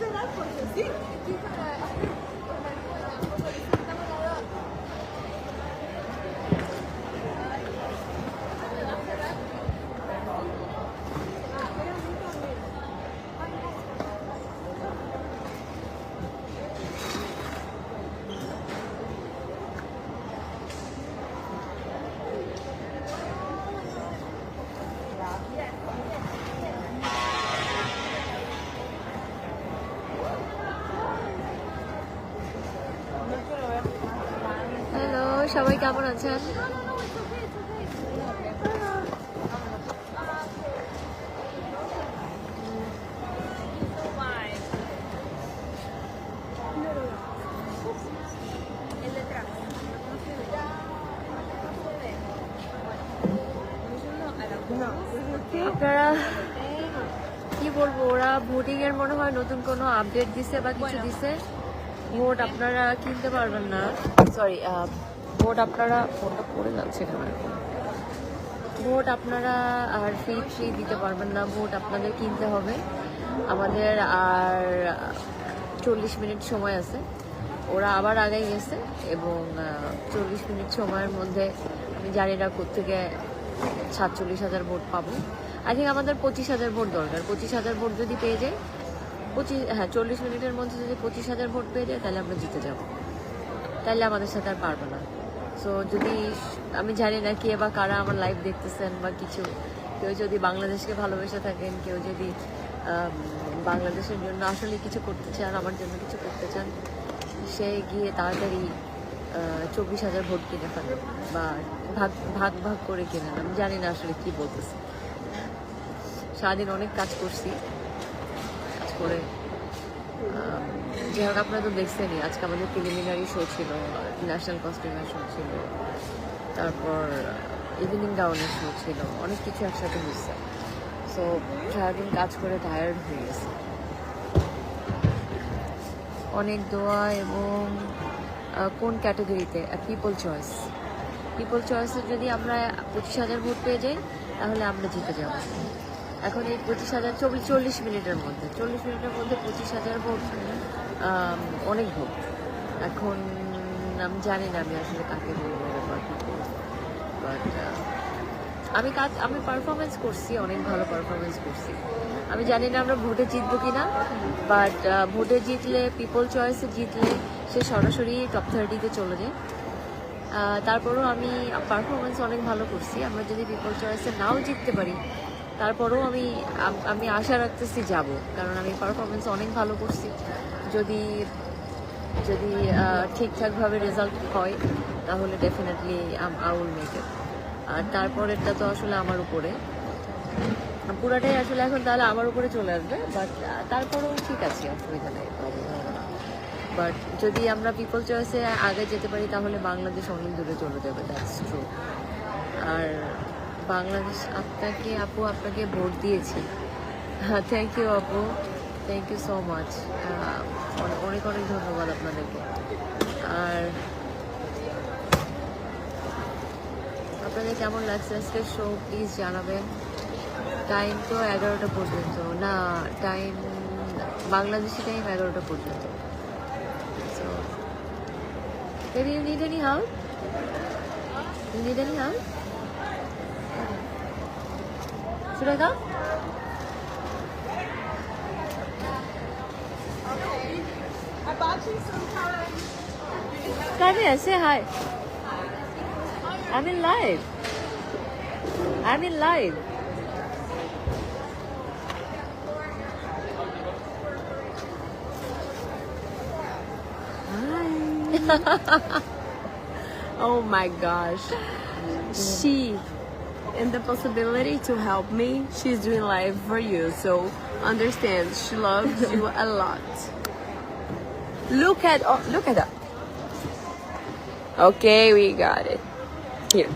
esperar porque sí, para... কেমন আছেন? আপনারা কি বলব ওরা ভোটিং এর মনে হয় নতুন কোনো আপডেট দিছে বা কিছু দিছে? ভোট আপনারা কিনতে পারবেন না। সরি ভোট আপনারা ফোনটা পড়ে যাচ্ছে কেন ভোট আপনারা আর ফ্রি ফ্রি দিতে পারবেন না। ভোট আপনাদের কিনতে হবে। আমাদের আর চল্লিশ মিনিট সময় আছে। ওরা আবার আগে গেছে এবং চল্লিশ মিনিট সময়ের মধ্যে আমি জানি না কোথেকে সাতচল্লিশ হাজার ভোট পাবো। আই থিঙ্ক আমাদের পঁচিশ হাজার ভোট দরকার। পঁচিশ হাজার ভোট যদি পেয়ে যাই, পঁচিশ হ্যাঁ চল্লিশ মিনিটের মধ্যে যদি পঁচিশ হাজার ভোট পেয়ে যায় তাহলে আমরা জিতে যাব। তাহলে আমাদের সাথে আর পারবে না। সো যদি আমি জানি না কে বা কারা আমার লাইভ দেখতেছেন বা কিছু, কেউ যদি বাংলাদেশকে ভালোবেসে থাকেন, কেউ যদি বাংলাদেশের জন্য আসলে কিছু করতে চান, আমার জন্য কিছু করতে চান, সে গিয়ে তাড়াতাড়ি চব্বিশ হাজার ভোট কিনে ফেলেন বা ভাগ ভাগ ভাগ করে কিনেন আমি জানি না আসলে কী বলতেছে। সারাদিন অনেক কাজ করছি। কাজ করে যাই হোক, আপনারা তো দেখছেনই, আজকে আমাদের প্রিলিমিনারি শো ছিল ন্যাশনাল কস্টিউমের শো ছিল, তারপর ইভিনিং গাউনের শো ছিল, অনেক কিছু একসাথে হয়েছে সো সারাদিন কাজ করে টায়ার্ড হয়ে গেছে। অনেক দোয়া এবং কোন ক্যাটাগরিতে পিপল চয়েস পিপল চয়েসে যদি আমরা পঁচিশ হাজার ভোট পেয়ে যাই, তাহলে আমরা জিতে যাব। এখন এই পঁচিশ হাজার চল্লিশ মিনিটের মধ্যে, চল্লিশ মিনিটের মধ্যে পঁচিশ হাজার ভোট। অনেক ভোট এখন আমি জানি না আমি আসলে কাকে বলব কী বাট আমি কাজ, আমি পারফরমেন্স করছি, অনেক ভালো পারফরমেন্স করছি। আমি জানি না আমরা ভোটে জিতবো কিনা বাট ভোটে জিতলে পিপল চয়েসে জিতলে সে সরাসরি টপ থার্টিতে চলে যায়। তারপরেও আমি পারফরমেন্স অনেক ভালো করছি। আমরা যদি পিপল চয়েসে নাও জিততে পারি, তারপরেও আমি আমি আশা রাখতেছি যাব। কারণ আমি পারফরমেন্স অনেক ভালো করছি। যদি যদি ঠিকঠাকভাবে রেজাল্ট হয়, তাহলে ডেফিনেটলি আই উইল মেক আর তারপরেরটা তো আসলে আমার উপরে। পুরাটাই আসলে এখন তাহলে আমার উপরে চলে আসবে বাট তারপরেও ঠিক আছে, অসুবিধা নেই বাট যদি আমরা পিপল চয়েসে আগে যেতে পারি, তাহলে বাংলাদেশ অনেক দূরে চলে যাবে দ্যাটস ট্রু আর বাংলাদেশ, আপনাকে, আপু, আপনাকে ভোট দিয়েছি। হ্যাঁ থ্যাংক ইউ আপু। থ্যাংক ইউ সো মাচ অনেক অনেক ধন্যবাদ আপনাদেরকে। আর আপনাদের কেমন লাগছে আজকের শো প্লিজ জানাবেন। টাইম তো এগারোটা পর্যন্ত। না টাইম বাংলাদেশি টাইম এগারোটা পর্যন্ত। Any help? You need here, say hi. I'm in live. I'm in live. Hi. oh my gosh. She and the possibility to help me, she's doing live for you. So understand, she loves you a lot. Look at oh, look at that. Okay, we got it. Here.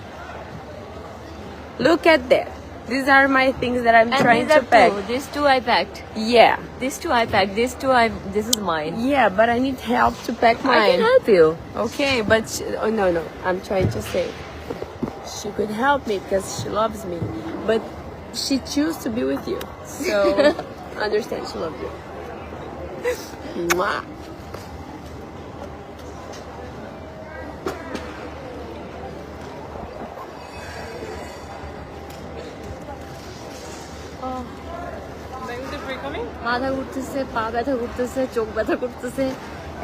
Look at that. These are my things that I'm And trying to pack. two. These two I packed. Yeah. These two I packed. These two I. This is mine. Yeah, but I need help to pack mine. I can help you. Okay, but she, oh no no, I'm trying to say she could help me because she loves me, but she chose to be with you. So understand she loves you. Mwah. মাথা ঘুরতেছে পা ব্যথা করতেছে চোখ ব্যথা করতেছে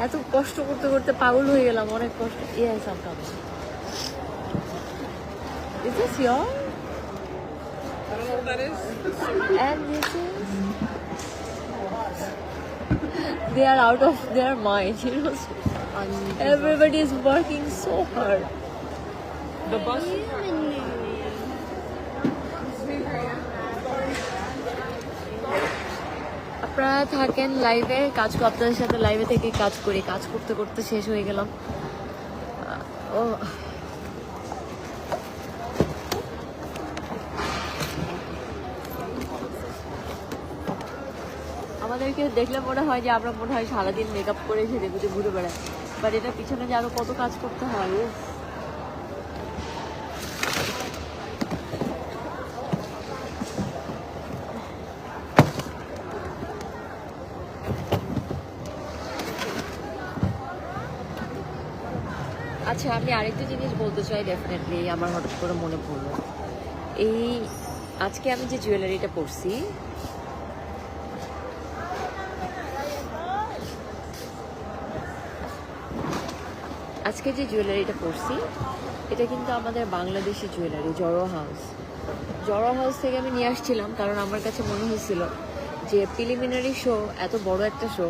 এত কষ্ট করতে করতে পাগল হয়ে গেলাম অনেক কষ্ট Is this your? I don't know what that is. And this is? They are out of their mind, you know. Everybody is working so hard. The bus. আপনারা থাকেন লাইভে কাজ আপনাদের সাথে লাইভে থেকে কাজ করি। কাজ করতে করতে শেষ হয়ে গেলাম। ও। আমাদেরকে দেখলে মনে হয় যে আমরা মনে হয় সারাদিন মেকআপ করে সেরে গুজে ঘুরে বেড়াই বাট এটা পিছনে যে আরও কত কাজ করতে হয় আচ্ছা আমি আরেকটা জিনিস বলতে চাই ডেফিনেটলি আমার হঠাৎ করে মনে পড়ল। এই আজকে আমি যে জুয়েলারিটা পরছি, আজকে যে জুয়েলারিটা পরছি, এটা কিন্তু আমাদের Bangladeshi jewellery Joro house Joro house থেকে আমি নিয়ে আসছিলাম, কারণ আমার কাছে মনে হয়েছিল যে প্রিলিমিনারি শো এত বড় একটা শো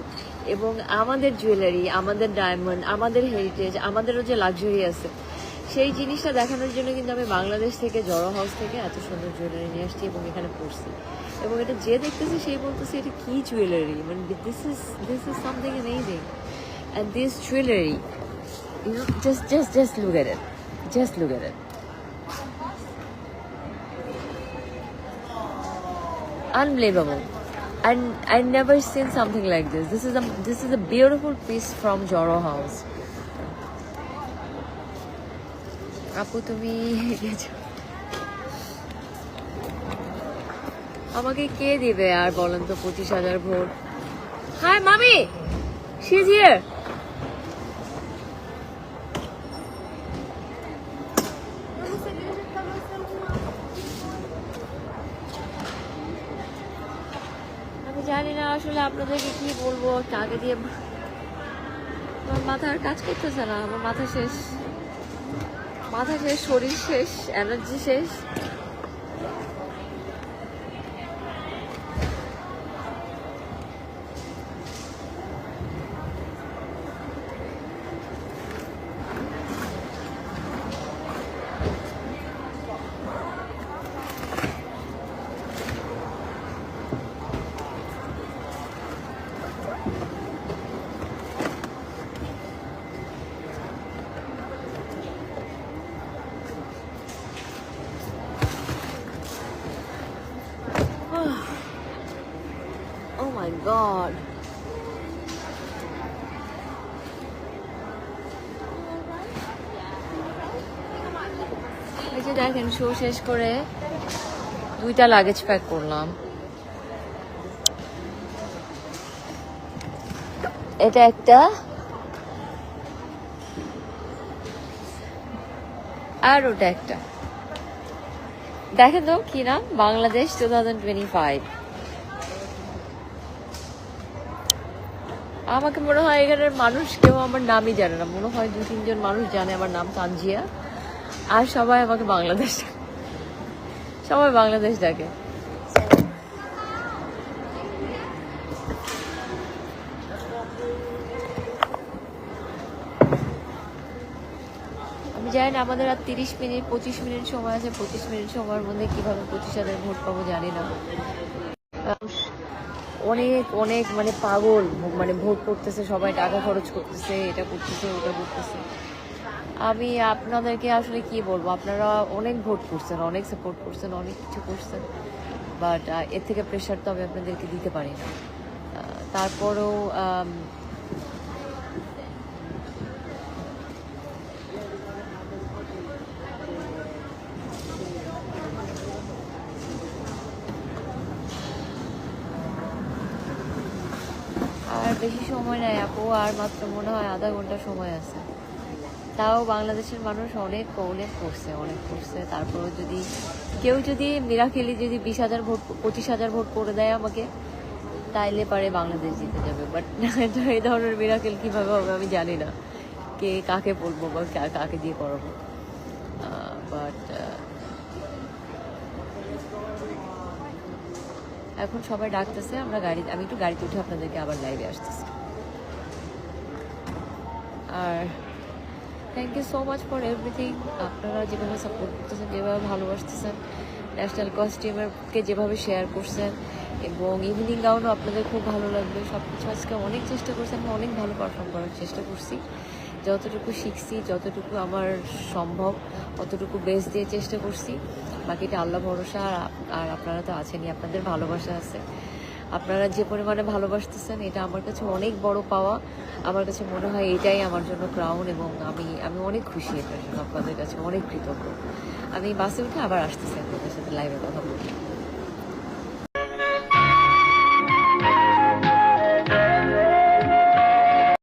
এবং আমাদের জুয়েলারি আমাদের ডায়মন্ড আমাদের হেরিটেজ আমাদেরও যে লাক্সারি আছে, সেই জিনিসটা দেখানোর জন্য কিন্তু আমি বাংলাদেশ থেকে, জড়ো হাউস থেকে এত সুন্দর জুয়েলারি নিয়ে আসছি এবং এখানে পড়ছি এবং এটা যে দেখতেছে সেই বলতেছে, এটা কী জুয়েলারি মানে this is this is something amazing and this jewellery at it. Just look at it. Unbelievable. And I never seen something like this. This is a this is a beautiful piece from Joro House. আপু তুমি আমাকে কে দিবে আর বলেন তো পঁচিশ হাজার vote high মামি সিজ here আমি জানি না আসলে আপনাদেরকে কি বলব আগে দিয়ে আমার মাথার কাজ করতেছে না, আমার মাথা শেষ মাথা শেষ, শরীর শেষ এনার্জি শেষ। My god. এই যে দেখেন শো শেষ করে দুইটা লাগেজ প্যাক করলাম। এটা একটা আর ওটা একটা। দেখেন তো কি নাম? Bangladesh two thousand twenty five আমাকে মনে হয় এখানের মানুষ কেউ আমার নামই জানে না। মনে হয় দু তিনজন মানুষ জানে আমার নাম তানজিয়া। আর সবাই আমাকে বাংলাদেশ সবাই বাংলাদেশ ডাকে। আমি জানি না, আমাদের আর তিরিশ মিনিট, পঁচিশ মিনিট সময় আছে। পঁচিশ মিনিট সময়ের মধ্যে কীভাবে পঁচিশ হাজার ভোট পাবো জানি না। অনেক অনেক মানে পাগল মানে ভোট করতেছে সবাই, টাকা খরচ করতেছে, এটা করতেছে, ওটা করতেছে। আমি আপনাদেরকে আসলে কি বলব, আপনারা অনেক ভোট করছেন, অনেক সাপোর্ট করছেন, অনেক কিছু করছেন বাট এর থেকে প্রেশার তো আমি আপনাদেরকে দিতে পারি না। তারপরেও বেশি সময় নেয় আপু, আর মাত্র মনে হয় আধা ঘণ্টা সময় আছে। তাও বাংলাদেশের মানুষ অনেক অনেক করছে অনেক করছে। তারপরে যদি, কেউ যদি মিরাকেলি যদি বিশ হাজার ভোট, পঁচিশ হাজার ভোট করে দেয় আমাকে, তাইলে পারে বাংলাদেশ জিতে যাবে। বাট এই ধরনের মিরাকেল কীভাবে হবে আমি জানি না। কে কাকে বলব বা কাকে দিয়ে করাবো। বাট এখন সবাই ডাকতেছে, আমরা গাড়ি আমি একটু গাড়িতে উঠে আপনাদেরকে আবার লাইভে আসতেছি। আর thank you so much for everything আপনারা যেভাবে সাপোর্ট করতেছেন, যেভাবে ভালোবাসতেছেন ন্যাশনাল কস্টিউমারকে যেভাবে শেয়ার করছেন, এবং ইভিনিং গাউনও আপনাদের খুব ভালো লাগবে। সব কিছু আজকে অনেক চেষ্টা করছেন আমি অনেক ভালো পারফর্ম করার চেষ্টা করছি। যতটুকু শিখছি, যতটুকু আমার সম্ভব, অতটুকু বেস দিয়ে চেষ্টা করছি। বাকিটা আল্লাহ ভরসা, আর আপনারা তো আছেনই, আপনাদের ভালোবাসা আছে। আপনারা যে পরিমাণে ভালোবাসতেছেন, এটা আমার কাছে অনেক বড় পাওয়া। আমার কাছে মনে হয় এটাই আমার জন্য ক্রাউন এবং আমি আমি অনেক খুশি এটার জন্য, আপনাদের কাছে অনেক কৃতজ্ঞ। আমি বাসে উঠে আবার আসতেছি আপনাদের সাথে লাইভে কথা বলতে।